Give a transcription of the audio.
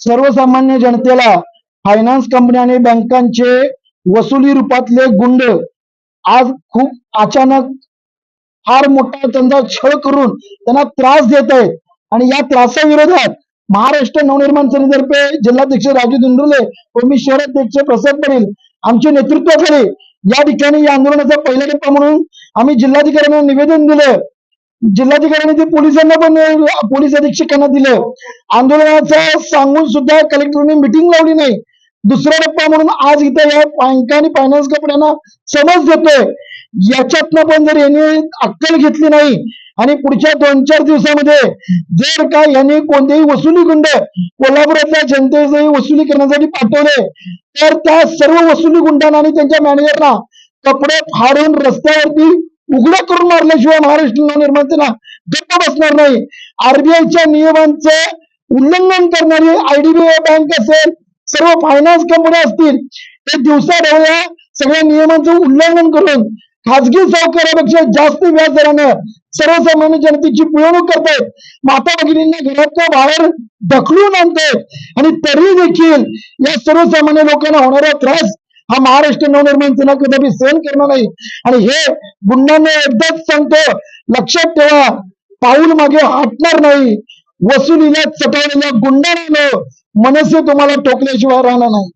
सर्वसामान्य जनतेला finance company आणि बँकांचे वसुली रूपातले गुंड आज खूप अचानक फार मोठा त्यांचा छळ करून त्यांना त्रास देत आहेत. आणि या त्रासाविरोधात महाराष्ट्र नवनिर्माण सेनेतर्फे जिल्हाध्यक्ष राजू दिंडुर्ले व मी शहराध्यक्ष प्रसाद पाटील नेतृत्व नेतृत्वाखाली या ठिकाणी या आंदोलनाचा पहिला टप्पा म्हणून आम्ही जिल्हाधिकाऱ्यांना निवेदन दिलं. जिल्हाधिकाऱ्यांनी ते पोलिसांना पण पोलीस अधीक्षकांना दिलं. आंदोलनाचं सांगून सुद्धा कलेक्टरने मिटिंग लावली नाही. दुसरा टप्पा म्हणून आज इथं या बँका आणि फायनान्स कंपन्यांना समज देतोय. याच्यातनं पण जर यांनी अक्कल घेतली नाही आणि पुढच्या दोन चार दिवसामध्ये जर का यांनी कोणतेही वसुली गुंड कोल्हापुरातल्या जनतेची वसुली करण्यासाठी पाठवले तर त्या सर्व वसुली गुंडांना आणि त्यांच्या मॅनेजरना कपडे फाडून रस्त्यावरती उघडं करून मारल्याशिवाय महाराष्ट्र नवनिर्माण सेना गप्प बसणार नाही. आरबीआयच्या नियमांचं उल्लंघन करणारी आयडीबीआय बँक असेल सर्व फायनान्स कंपन्या असतील ते दिवसा ढवळ्या सगळ्या नियमांचं उल्लंघन करून खाजगी सावकारापेक्षा जास्त व्याज दरानं सर्वसामान्य जनतेची पिळवणूक करतायत. माता भगिनींना घराच्या बाहेर ढकलून आणतायत. आणि तरी देखील या सर्वसामान्य लोकांना होणारा त्रास हा महाराष्ट्र नवनिर्माण सेना कदापि सहन करणार नाही. आणि हे गुंडांना एकदाच सांगतो लक्षात ठेवा पाऊल मागे हटणार नाही. वसुलीला चटवलेल्या गुंडांना मनसे तुम्हाला टोकल्याशिवाय राहणार नाही.